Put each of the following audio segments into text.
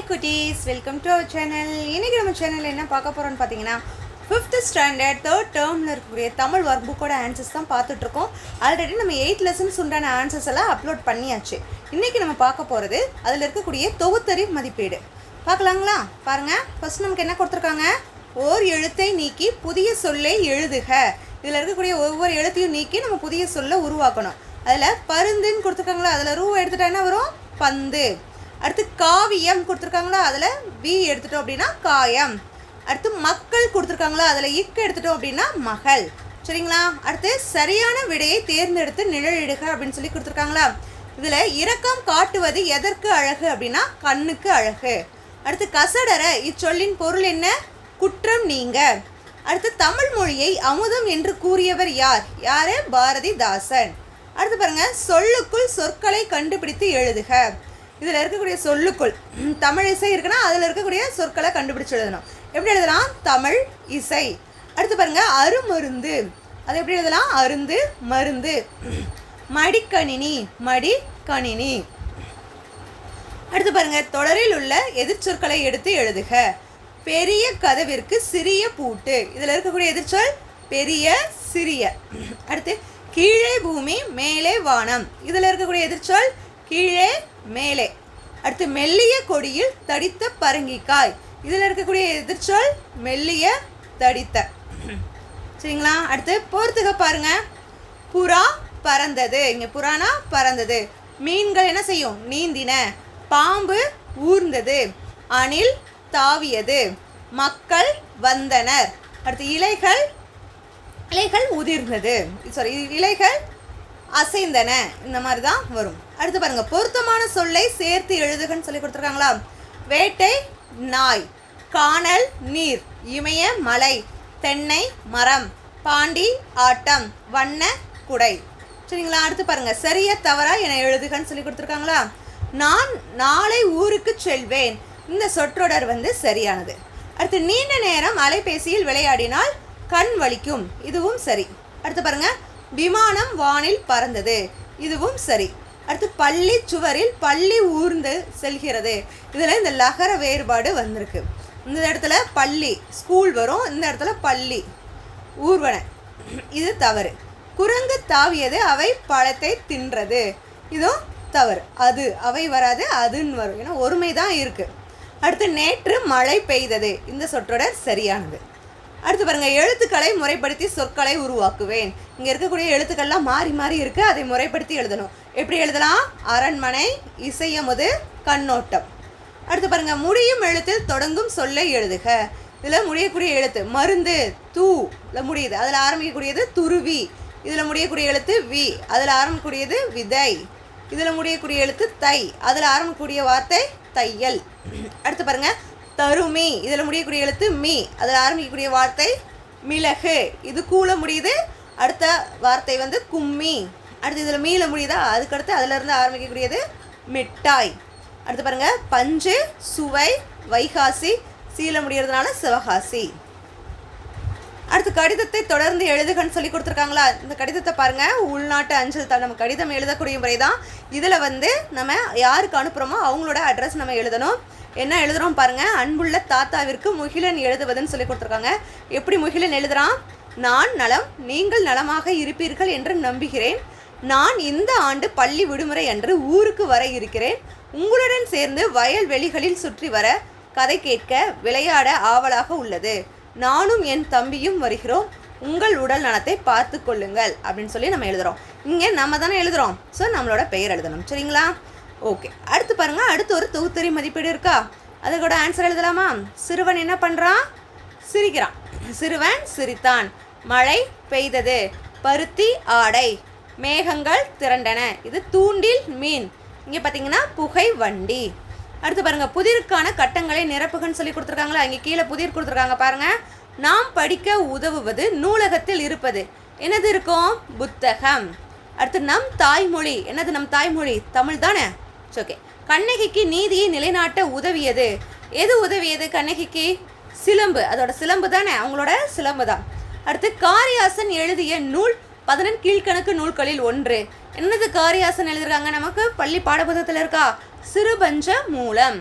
Hi குட்டீஸ் welcome to our channel இன்றைக்கி நம்ம சேனலில் என்ன பார்க்க போகிறோம்னு பார்த்தீங்கன்னா ஃபிஃப்த்து ஸ்டாண்டர்ட் தேர்ட் டேர்மில் இருக்கக்கூடிய தமிழ் ஒர்க் புக்கோட ஆன்சர்ஸ் தான் பார்த்துட்ருக்கோம் ஆல்ரெடி நம்ம எயிட் லெசன்ஸ் உண்டான ஆன்சர்ஸ் எல்லாம் அப்லோட் பண்ணியாச்சு. இன்றைக்கி நம்ம பார்க்க போகிறது அதில் இருக்கக்கூடிய தொகுத்தறி மதிப்பீடு. பார்க்கலாங்களா? பாருங்கள் ஃபஸ்ட் நமக்கு என்ன கொடுத்துருக்காங்க? ஓர் எழுத்தை நீக்கி புதிய சொல்லை எழுதுக. இதில் இருக்கக்கூடிய ஒவ்வொரு எழுத்தையும் நீக்கி நம்ம புதிய சொல்லை உருவாக்கணும். அதில் பருந்துன்னு கொடுத்துருக்காங்களா? அதில் ரூ எடுத்துட்டா என்ன வரும்? பந்து. அடுத்து காவியம் கொடுத்துருக்காங்களா? அதில் வி எடுத்துட்டோம் அப்படின்னா காயம். அடுத்து மக்கள் கொடுத்துருக்காங்களா? அதில் இக்கு எடுத்துட்டோம் அப்படின்னா மகள். சரிங்களா? அடுத்து சரியான விடையை தேர்ந்தெடுத்து நிழலிடுக அப்படின்னு சொல்லி கொடுத்துருக்காங்களா? இதில் இரக்கம் காட்டுவது எதற்கு அழகு அப்படின்னா கண்ணுக்கு அழகு. அடுத்து கசடர இச்சொல்லின் பொருள் என்ன? குற்றம் நீங்க. அடுத்து தமிழ் மொழியை அமுதம் என்று கூறியவர் யார்? யாரு? பாரதிதாசன். அடுத்து பாருங்க சொல்லுக்குள் சொற்களை கண்டுபிடித்து எழுதுக. இதில் இருக்கக்கூடிய சொல்லுக்குள் தமிழ் இசை இருக்குன்னா அதில் இருக்கக்கூடிய சொற்களை கண்டுபிடிச்சு எழுதணும். எப்படி எழுதலாம்? தமிழ் இசை. அடுத்து பாருங்கள் அருமருந்து. அது எப்படி எழுதலாம்? அருந்து மருந்து. மடிக்கணினி மடிக்கணினி. அடுத்து பாருங்க தொடரில் உள்ள எதிர்ச்சொற்களை எடுத்து எழுதுக. பெரிய கதவிற்கு சிறிய பூட்டு. இதில் இருக்கக்கூடிய எதிர்ச்சொல் பெரிய சிறிய. அடுத்து கீழே பூமி மேலே வானம். இதில் இருக்கக்கூடிய எதிர்ச்சொல் கீழே மேலே. அடுத்து மெல்லிய கொடியில் தடித்த பரங்கிக்காய். இதில் இருக்கக்கூடிய எதிர்ச்சொல் மெல்லிய தடித்த. சரிங்களா? அடுத்து போர்த்துக பாருங்க. புறா பறந்தது. இங்கே புறானா பறந்தது. மீன்கள் என்ன செய்யும்? நீந்தின. பாம்பு ஊர்ந்தது. அணில் தாவியது. மக்கள் வந்தனர். அடுத்து இலைகள் இலைகள் உதிர்ந்தது. சாரி இலைகள் அசைந்தன. இந்த மாதிரி தான் வரும். அடுத்து பாருங்க பொருத்தமான சொல்லை சேர்த்து எழுதுகன்னு சொல்லி கொடுத்துருக்காங்களா? வேட்டை நாய் காணல் நீர் இமய மலை தென்னை மரம் பாண்டி ஆட்டம் வண்ண குடை. சரிங்களா? அடுத்து பாருங்க சரியா தவறா என எழுதுகன்னு சொல்லி கொடுத்துருக்காங்களா? நான் நாளை ஊருக்கு செல்வேன். இந்த சொற்றொடர் வந்து சரியானது. அடுத்து நீண்ட நேரம் அலைபேசியில் விளையாடினால் கண் வலிக்கும். இதுவும் சரி. அடுத்து பாருங்க விமானம் வானில் பறந்தது. இதுவும் சரி. அடுத்து பள்ளி சுவரில் பள்ளி ஊர்ந்து செல்கிறது. இதில் இந்த லகர வேறுபாடு வந்திருக்கு. இந்த இடத்துல பள்ளி ஸ்கூல் வரும். இந்த இடத்துல பள்ளி ஊர்வன. இது தவறு. குரங்கு தாவியது அவை பழத்தை தின்றது. இதுவும் தவறு. அது அவை வராது அதுன்னு வரும். ஏன்னா ஒருமை தான் இருக்குது அடுத்து நேற்று மழை பெய்தது. இந்த சொற்றொடர் சரியானது. அடுத்து பாருங்கள் எழுத்துக்களை முறைப்படுத்தி சொற்களை உருவாக்குவேன். இங்கே இருக்கக்கூடிய எழுத்துக்கள்லாம் மாறி மாறி இருக்குது அதை முறைப்படுத்தி எழுதணும். எப்படி எழுதலாம்? அரண்மனை இசையமுது கண்ணோட்டம். அடுத்து பாருங்க முடியும் எழுத்தில் தொடங்கும் சொல்லை எழுதுக. இதில் முடியக்கூடிய எழுத்து மருந்து தூ இதில் முடியுது. அதில் ஆரம்பிக்கக்கூடியது துருவி. இதில் முடியக்கூடிய எழுத்து வி அதில் ஆரம்பிக்கக்கூடியது விதை. இதில் முடியக்கூடிய எழுத்து தை அதில் ஆரம்பிக்கக்கூடிய வார்த்தை தையல். அடுத்து பாருங்க தருமி. இதில் முடியக்கூடிய எழுத்து மீ அதில் ஆரம்பிக்கக்கூடிய வார்த்தை மிளகு. இது கூல முடியுது. அடுத்த வார்த்தை வந்து கும்மி. அடுத்து இதில் மீள முடியுதா? அதுக்கடுத்து அதிலிருந்து ஆரம்பிக்கக்கூடியது மிட்டாய். அடுத்து பாருங்க பஞ்சு சுவை வைகாசி சீல முடியறதுனால சிவகாசி. அடுத்து கடிதத்தை தொடர்ந்து எழுதுகன்னு சொல்லி கொடுத்துருக்காங்களா? இந்த கடிதத்தை பாருங்கள் உள்நாட்டு அஞ்சல் தான் நம்ம கடிதம் எழுதக்கூடிய முறை தான் இதில் வந்து நம்ம யாருக்கு அனுப்புகிறோமோ அவங்களோட அட்ரஸ் நம்ம எழுதணும். என்ன எழுதுகிறோம் பாருங்கள் அன்புள்ள தாத்தாவிற்கு முகிலன் எழுதுவதுன்னு சொல்லி கொடுத்துருக்காங்க. எப்படி முகிலன் எழுதுறான்? நான் நலம் நீங்கள் நலமாக இருப்பீர்கள் என்று நம்புகிறேன். நான் இந்த ஆண்டு பள்ளி விடுமுறை அன்று ஊருக்கு வர இருக்கிறேன். உங்களுடன் சேர்ந்து வயல்வெளிகளில் சுற்றி வர கதை கேட்க விளையாட ஆவலாக உள்ளது. நானும் என் தம்பியும் வருகிறோம். உங்கள் உடல் நலத்தை பார்த்து கொள்ளுங்கள் அப்படின்னு சொல்லி நம்ம எழுதுறோம். இங்கே நம்ம தானே எழுதுறோம். ஸோ நம்மளோட பெயர் எழுதணும். சரிங்களா? ஓகே அடுத்து பாருங்கள் அடுத்து ஒரு தொகுத்தறி மதிப்பீடு இருக்கா? அதுக்கூட ஆன்சர் எழுதலாமா? சிறுவன் என்ன பண்ணுறான் சிரிக்கிறான். சிறுவன் சிரித்தான். மழை பெய்தது. பருத்தி ஆடை. மேகங்கள் திரண்டன. இது தூண்டில் மீன். இங்கே பார்த்தீங்கன்னா புகை வண்டி. அடுத்து பாருங்கள் புதிருக்கான கட்டங்களை நிரப்புகன்னு சொல்லி கொடுத்துருக்காங்களா? இங்கே கீழே புதிர் கொடுத்துருக்காங்க பாருங்கள் நாம் படிக்க உதவுவது நூலகத்தில் இருப்பது. என்னது இருக்கும்? புத்தகம். அடுத்து நம் தாய்மொழி. என்னது நம் தாய்மொழி? தமிழ் தானே? ஓகே கண்ணகிக்கு நீதியை நிலைநாட்ட உதவியது. எது உதவியது கண்ணகிக்கு? சிலம்பு. அதோட சிலம்பு தானே? அவங்களோட சிலம்பு தான் அடுத்து காரியாசன் எழுதிய நூல் பதினெண் கீழ்கணக்கு நூல்களில் ஒன்று. என்னது காரியாசன் எழுதிருக்காங்க நமக்கு? பள்ளி பாடப்புத்தகத்தில் இருக்கா? சிறுபஞ்ச மூலம்.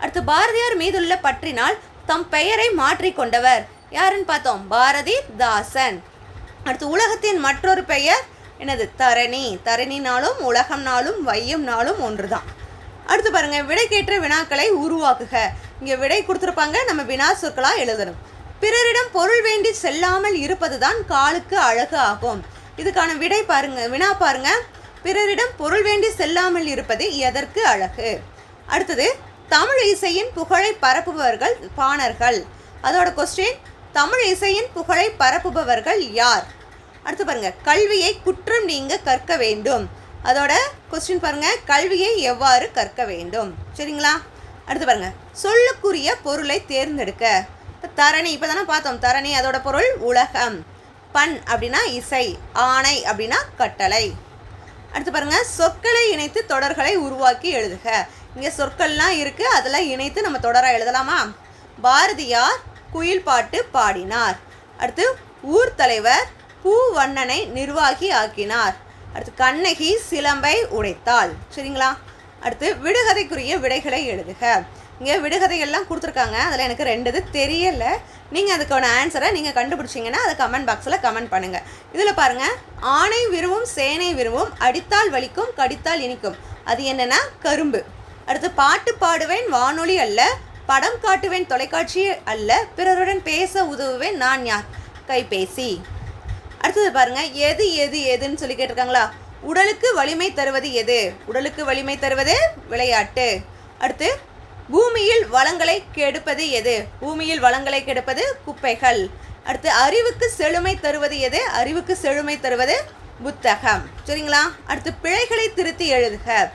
அடுத்து பாரதியார் மீதுள்ள பற்றினால் தம் பெயரை மாற்றிக்கொண்டவர் யாருன்னு பார்த்தோம்? பாரதி தாசன். அடுத்து உலகத்தின் மற்றொரு பெயர் என்னது? தரணி. தரணினாலும் உலகம்னாலும் வையம்னாலும் ஒன்று தான் அடுத்து பாருங்க விடைக்கேற்ற வினாக்களை உருவாக்குக. இங்கே விடை கொடுத்துருப்பாங்க நம்ம வினா சொற்களாக எழுதணும். பிறரிடம் பொருள் வேண்டி செல்லாமல் இருப்பதுதான் காலுக்கு அழகு ஆகும். இதுக்கான விடை பாருங்க வினா பாருங்க. பிறரிடம் பொருள் வேண்டி செல்லாமல் இருப்பது எதற்கு அழகு? அடுத்தது தமிழ் இசையின் புகழை பரப்புபவர்கள் பாணர்கள். அதோட கொஸ்டின் தமிழ் இசையின் புகழை பரப்புபவர்கள் யார்? அடுத்து பாருங்க கல்வியை குற்றம் நீங்க கற்க வேண்டும். அதோட கொஸ்டின் பாருங்க கல்வியை எவ்வாறு கற்க வேண்டும்? சரிங்களா? அடுத்து பாருங்க சொல்லுக்குரிய பொருளை தேர்ந்தெடுக்க. இப்போ தரணி இப்போ தானே பார்த்தோம் தரணி அதோட பொருள் உலகம். பண் அப்படின்னா இசை ஆணை அப்படின்னா கட்டளை. அடுத்து பாருங்க சொற்களை இணைத்து தொடர்களை உருவாக்கி எழுதுக. இங்கே சொற்கள்லாம் இருக்கு அதில் இணைத்து நம்ம தொடராக எழுதலாமா? பாரதியார் குயில் பாட்டு பாடினார். அடுத்து ஊர் தலைவர் பூவண்ணனை நிர்வாகி ஆக்கினார். அடுத்து கண்ணகி சிலம்பை உடைத்தாள். சரிங்களா? அடுத்து விடுகதைக்குரிய விடைகளை எழுதுக. இங்கே விடுகதைகள்லாம் கொடுத்துருக்காங்க. அதில் எனக்கு ரெண்டு இது நீங்கள் அதுக்கான ஆன்சரை நீங்கள் கண்டுபிடிச்சிங்கன்னா அதை கமெண்ட் பாக்ஸில் கமெண்ட் பண்ணுங்கள் இதில் பாருங்கள் ஆணை விரும்பும் சேனை விரும்பும் அடித்தால் வலிக்கும் கடித்தால் இனிக்கும். அது என்னென்னா கரும்பு. அடுத்து பாட்டு பாடுவேன் வானொலி அல்ல படம் காட்டுவேன் தொலைக்காட்சி அல்ல பிறருடன் பேச உதவுவேன் நான் யார்? கைபேசி. அடுத்தது பாருங்கள் எது எது எதுன்னு சொல்லி கேட்டிருக்காங்களா? உடலுக்கு வலிமை தருவது எது? உடலுக்கு வலிமை தருவது விளையாட்டு. அடுத்து பூமியில் வளங்களை கெடுப்பது எது? பூமியில் வளங்களை கெடுப்பது குப்பைகள். அடுத்து அறிவுக்கு செழுமை தருவது எது? அறிவுக்கு செழுமை தருவது புத்தகம். சரிங்களா? அடுத்து பிழைகளை திருத்தி எழுதுக.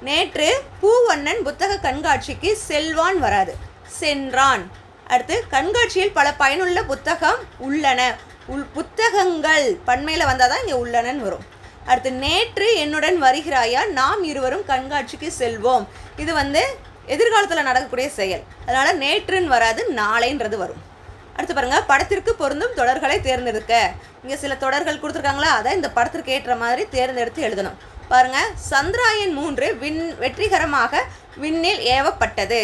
நேற்று பூவண்ணன் புத்தக கண்காட்சிக்கு செல்வான் வராது சென்றான். அடுத்து கண்காட்சியில் பல பயனுள்ள புத்தகம் உள்ளன. உள் புத்தகங்கள். பண்மையில் வந்தால் தான் இங்கே உள்ளனன்னு வரும். அடுத்து நேற்று என்னுடன் வருகிறாயா? நாம் இருவரும் கண்காட்சிக்கு செல்வோம். இது வந்து எதிர்காலத்தில் நடக்கக்கூடிய செயல். அதனால் நேற்றுன்னு வராது நாளைன்றது வரும். அடுத்து பாருங்கள் படத்திற்கு பொருந்தும் தொடர்களை தேர்ந்தெடுக்க. இங்கே சில தொடர்கள் கொடுத்துருக்காங்களா? அதை இந்த படத்திற்கு ஏற்ற மாதிரி தேர்ந்தெடுத்து எழுதணும். பாருங்கள் சந்திராயன் மூன்று விண் வெற்றிகரமாக விண்ணில் ஏவப்பட்டது.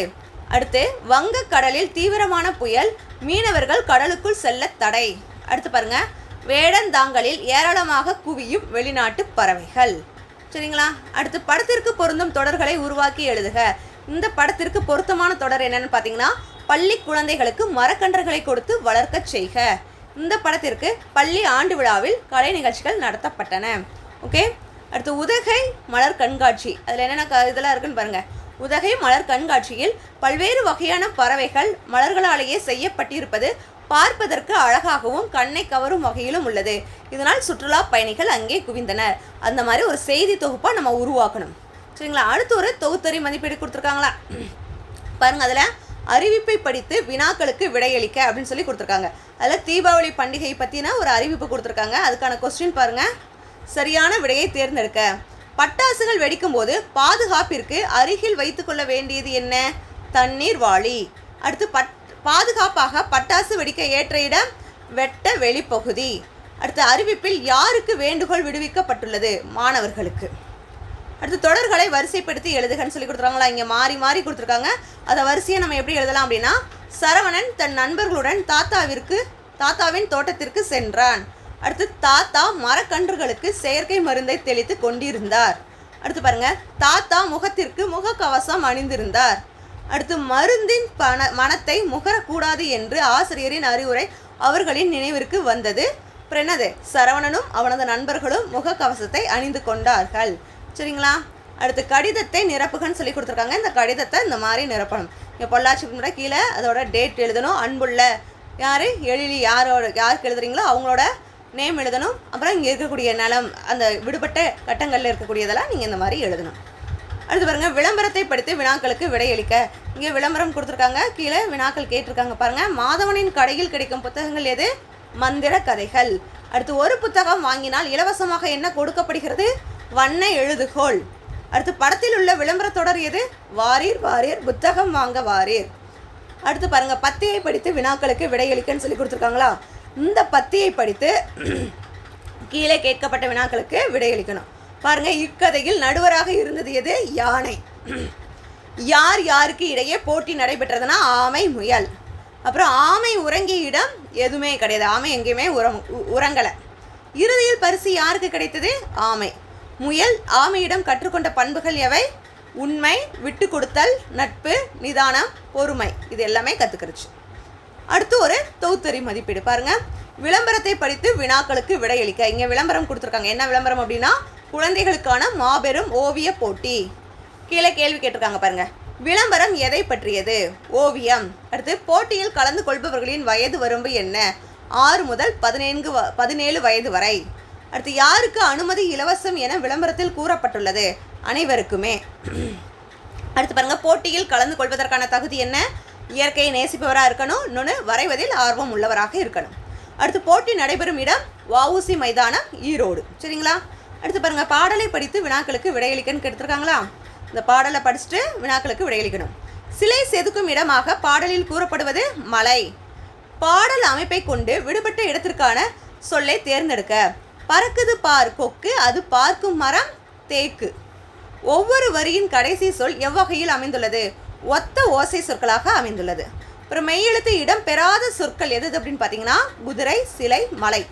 அடுத்து வங்க கடலில் தீவிரமான புயல் மீனவர்கள் கடலுக்குள் செல்ல தடை. அடுத்து பாருங்கள் வேடந்தாங்கலில் ஏராளமாக குவியும் வெளிநாட்டு பறவைகள். சரிங்களா? அடுத்து படத்திற்கு பொருந்தும் தொடர்களை உருவாக்கி எழுதுக. இந்த படத்திற்கு பொருத்தமான தொடர் என்னன்னு பார்த்தீங்கன்னா பள்ளி குழந்தைகளுக்கு மரக்கன்றுகளை கொடுத்து வளர்க்கச் செய்க. இந்த படத்திற்கு பள்ளி ஆண்டு விழாவில் கலை நிகழ்ச்சிகள் நடத்தப்பட்டன. ஓகே? அடுத்து உதகை மலர் கண்காட்சி. அதில் என்னென்ன க இதெல்லாம் இருக்குன்னு பாருங்கள் உதகை மலர் கண்காட்சியில் பல்வேறு வகையான பறவைகள் மலர்களாலேயே செய்யப்பட்டிருப்பது பார்ப்பதற்கு அழகாகவும் கண்ணை கவரும் வகையிலும் உள்ளது. இதனால் சுற்றுலா பயணிகள் அங்கே குவிந்தனர். அந்த மாதிரி ஒரு செய்தி தொகுப்பாக நம்ம உருவாக்கணும். சரிங்களா? அடுத்து ஒரு தொகுத்தறி மதிப்பீடு கொடுத்துருக்காங்களா? பாருங்க அதில் அறிவிப்பை படித்து வினாக்களுக்கு விடையளிக்க அப்படின்னு சொல்லி கொடுத்துருக்காங்க. அதில் தீபாவளி பண்டிகை பற்றின ஒரு அறிவிப்பு கொடுத்துருக்காங்க. அதுக்கான கொஸ்டின் பாருங்க. சரியான விடையை தேர்ந்தெடுக்க. பட்டாசுகள் வெடிக்கும்போது பாதுகாப்பிற்கு அருகில் வைத்துக்கொள்ள வேண்டியது என்ன? தண்ணீர் வாளி. அடுத்து பட் பாதுகாப்பாக பட்டாசு வெடிக்க ஏற்ற இடம் வெட்ட வெளிப்பகுதி. அடுத்து அறிவிப்பில் யாருக்கு வேண்டுகோள் விடுவிக்கப்பட்டுள்ளது? மாணவர்களுக்கு. அடுத்து தொடர்களை வரிசைப்படுத்தி எழுதுகன்னு சொல்லி கொடுத்துருக்காங்களா? இங்கே மாறி மாறி கொடுத்துருக்காங்க. அதை வரிசையை நம்ம எப்படி எழுதலாம் அப்படின்னா சரவணன் தன் நண்பர்களுடன் தாத்தாவிற்கு தாத்தாவின் தோட்டத்திற்கு சென்றான். அடுத்து தாத்தா மரக்கன்றுகளுக்கு செயற்கை மருந்தை தெளித்து கொண்டிருந்தார். அடுத்து பாருங்க தாத்தா முகத்திற்கு முகக்கவசம் அணிந்திருந்தார். அடுத்து மருந்தின் பண மனத்தை முகரக்கூடாது என்று ஆசிரியரின் அறிவுரை அவர்களின் நினைவிற்கு வந்தது. அப்புறம் என்னது? சரவணனும் அவனது நண்பர்களும் முகக்கவசத்தை அணிந்து கொண்டார்கள். சரிங்களா? அடுத்து கடிதத்தை நிரப்புகன்னு சொல்லி கொடுத்துருக்காங்க. இந்த கடிதத்தை இந்த மாதிரி நிரப்பணும். இங்கே பொள்ளாச்சி முறை கீழே அதோட டேட் எழுதணும். அன்புள்ள யார்? எழிலி யாரோட யாருக்கு எழுதுறீங்களோ அவங்களோட நேம் எழுதணும். அப்புறம் இங்கே இருக்கக்கூடிய நலம் அந்த விடுபட்ட கட்டங்களில் இருக்கக்கூடியதெல்லாம் நீங்கள் இந்த மாதிரி எழுதணும். அடுத்து பாருங்கள் விளம்பரத்தை படித்து வினாக்களுக்கு விடையளிக்க இங்கே விளம்பரம் கொடுத்துருக்காங்க. கீழே வினாக்கள் கேட்டிருக்காங்க பாருங்கள் மாதவனின் கடையில் கிடைக்கும் புத்தகங்கள் எது? மந்திர கதைகள். அடுத்து ஒரு புத்தகம் வாங்கினால் இலவசமாக என்ன கொடுக்கப்படுகிறது? வண்ண எழுதுகோள். அடுத்து படத்தில் உள்ள விளம்பரத் தொடர் எது? வாரீர் வாரீர் புத்தகம் வாங்க வாரீர். அடுத்து பாருங்க பத்தியை படித்து வினாக்களுக்கு விடையளிக்கன்னு சொல்லி கொடுத்துருக்காங்களா? இந்த பத்தியை படித்து கீழே கேட்கப்பட்ட வினாக்களுக்கு விடையளிக்கணும் பாருங்க இக்கதையில் நடுவராக இருந்தது எது? யானை. யார் யாருக்கு இடையே போட்டி நடைபெற்றதுன்னா ஆமை முயல். அப்புறம் ஆமை உறங்கிய இடம் எதுவுமே கிடையாது. ஆமை எங்கேயுமே உரம் உறங்கலை. இறுதியில் பரிசு யாருக்கு கிடைத்தது? ஆமை. முயல் ஆமையிடம் கற்றுக்கொண்ட பண்புகள் எவை? உண்மை விட்டு கொடுத்தல் நட்பு நிதானம் பொறுமை. இது எல்லாமே கற்றுக்கிருச்சு அடுத்து ஒரு தொகுத்தறி மதிப்பீடு பாருங்க. விளம்பரத்தை படித்து வினாக்களுக்கு விடையளிக்க இங்கே விளம்பரம் கொடுத்துருக்காங்க. என்ன விளம்பரம் அப்படின்னா குழந்தைகளுக்கான மாபெரும் ஓவிய போட்டி. கீழே கேள்வி கேட்டிருக்காங்க பாருங்க. விளம்பரம் எதை பற்றியது? ஓவியம். அடுத்து போட்டியில் கலந்து கொள்பவர்களின் வயது வரம்பு என்ன? ஆறு முதல் பதினேழு வ பதினேழு வயது வரை. அடுத்து யாருக்கு அனுமதி இலவசம் என விளம்பரத்தில் கூறப்பட்டுள்ளது? அனைவருக்குமே. அடுத்து பாருங்க போட்டியில் கலந்து கொள்வதற்கான தகுதி என்ன? இயற்கையை நேசிப்பவராக இருக்கணும். இன்னொன்று வரைவதில் ஆர்வம் உள்ளவராக இருக்கணும். அடுத்து போட்டி நடைபெறும் இடம் வவுசி மைதானம் ஈரோடு. சரிங்களா? அடுத்து பாருங்க பாடலை படித்து வினாக்களுக்கு விடையளிக்கன்னு கேட்டிருக்காங்களா? இந்த பாடலை படிச்சுட்டு வினாக்களுக்கு விடையளிக்கணும். சிலை செதுக்கும் இடமாக பாடலில் கூறப்படுவது மலை. பாடல் அமைப்பை கொண்டு விடுபட்ட இடத்திற்கான சொல்லை தேர்ந்தெடுக்க. பறக்குது பார் கொக்கு அது பார்க்கும் மரம் தேக்கு. ஒவ்வொரு வரியின் கடைசி சொல் எவ்வகையில் அமைந்துள்ளது? ஒத்த ஓசை சொற்களாக அமைந்துள்ளது. அப்புறம் மெய்யெழுத்து இடம் பெறாத சொற்கள் எது அப்படின்னு பார்த்தீங்கன்னா குதிரை சிலை மலை.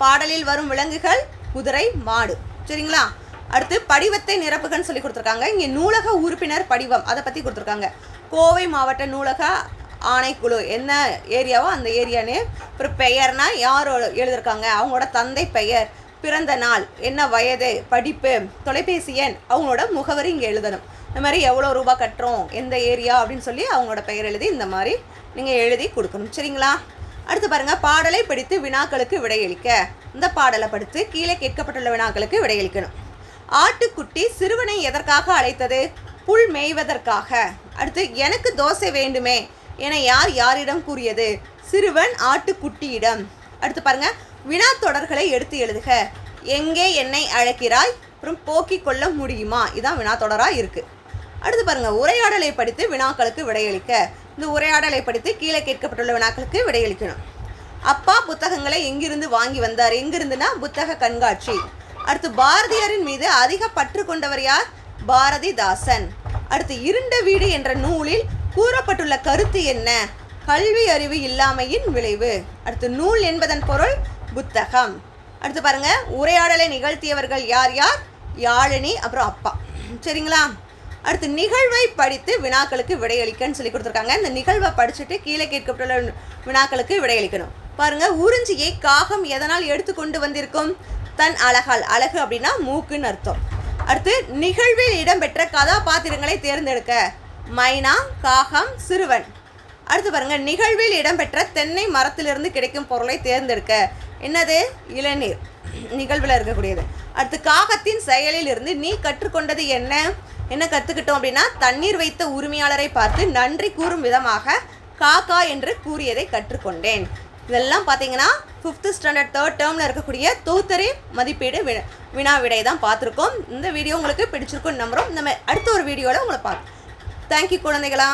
பாடலில் வரும் விலங்குகள் குதிரை மாடு. சரிங்களா? அடுத்து படிவத்தை நிரப்புகன்னு சொல்லி கொடுத்துருக்காங்க. இங்கே நூலக உறுப்பினர் படிவம் அதை பற்றி கொடுத்துருக்காங்க. கோவை மாவட்ட நூலக ஆணைக்குழு. என்ன ஏரியாவோ அந்த ஏரியான்னு அப்புறம் பெயர்னா யார் எழுதியிருக்காங்க அவங்களோட தந்தை பெயர் பிறந்த நாள் என்ன வயது படிப்பு தொலைபேசி எண் அவங்களோட முகவரி இங்கே எழுதணும். இந்த மாதிரி எவ்வளோ ரூபாய் கட்டுறோம் எந்த ஏரியா அப்படின்னு சொல்லி அவங்களோட பெயர் எழுதி இந்த மாதிரி நீங்கள் எழுதி கொடுக்கணும். சரிங்களா? அடுத்து பாருங்கள் பாடலை படித்து வினாக்களுக்கு விடையளிக்க. இந்த பாடலை படித்து கீழே கேட்கப்பட்டுள்ள வினாக்களுக்கு விடையளிக்கணும். ஆட்டுக்குட்டி சிறுவனை எதற்காக அழைத்தது? புல் மேய்வதற்காக. அடுத்து எனக்கு தோசை வேண்டுமே. என யார் யாரிடம் கூறியது? சிறுவன் ஆட்டுக்குட்டியிடம். அடுத்து பாருங்க. வினா தொடர்களை எடுத்து எழுதுக. எங்கே என்னை அழைக்கிறாய்? அப்புறம் போக்கிக் கொள்ள முடியுமா? இதான் வினா தொடராக இருக்கு. அடுத்து பாருங்க. உரையாடலை படித்து வினாக்களுக்கு விடையளிக்க. இந்த உரையாடலை படித்து கீழே கேட்கப்பட்டுள்ள வினாக்களுக்கு விடையளிக்கணும். அப்பா புத்தகங்களை எங்கிருந்து வாங்கி வந்தார்? எங்கிருந்துனா புத்தக கண்காட்சி. அடுத்து பாரதியாரின் மீது அதிக பற்று கொண்டவர் யார்? பாரதிதாசன். அடுத்து இருண்ட வீடு என்ற நூலில் கூறப்பட்டுள்ள கருத்து என்ன? கல்வி அறிவு இல்லாமையின் விளைவு. அடுத்து நூல் என்பதன் பொருள் புத்தகம். அடுத்து பாருங்க உரையாடலை நிகழ்த்தியவர்கள் யார் யார்? யாழினி அப்புறம் அப்பா. சரிங்களா? அடுத்து நிகழ்வை படித்து வினாக்களுக்கு விடையளிக்கன்னு சொல்லி கொடுத்துருக்காங்க. இந்த நிகழ்வை படிச்சுட்டு கீழே கேட்கப்பட்டுள்ள வினாக்களுக்கு விடையளிக்கணும். பாருங்க உறிஞ்சியை காகம் எதனால் எடுத்து கொண்டு வந்திருக்கும்? தன் அழகால். அழகு அப்படின்னா மூக்குன்னு அர்த்தம். அடுத்து நிகழ்வில் இடம்பெற்ற கதாபாத்திரங்களை தேர்ந்தெடுக்க. மைனா காகம் சிறுவன். அடுத்து பாருங்கள் நிகழ்வில் இடம்பெற்ற தென்னை மரத்திலிருந்து கிடைக்கும் பொருளை தேர்ந்தெடுக்க. என்னது? இளநீர். நிகழ்வில் இருக்கக்கூடியது. அடுத்து காகத்தின் செயலில் இருந்து நீ கற்றுக்கொண்டது என்ன? என்ன கற்றுக்கிட்டோம் அப்படின்னா தண்ணீர் வைத்த உரிமையாளரை பார்த்து நன்றி கூறும் விதமாக காக்கா என்று கூறியதை கற்றுக்கொண்டேன். இதெல்லாம் பார்த்தீங்கன்னா ஃபிஃப்த்து ஸ்டாண்டர்ட் தேர்ட் டேர்மில் இருக்கக்கூடிய தூத்தறி மதிப்பீடு வினா விடை தான் பார்த்துருக்கோம். இந்த வீடியோ உங்களுக்கு பிடிச்சிருக்குன்னு நம்புகிறோம் நம்ம அடுத்த ஒரு வீடியோவில் உங்களை பார்க்கலாம் தேங்க்யூ குழந்தைகளா.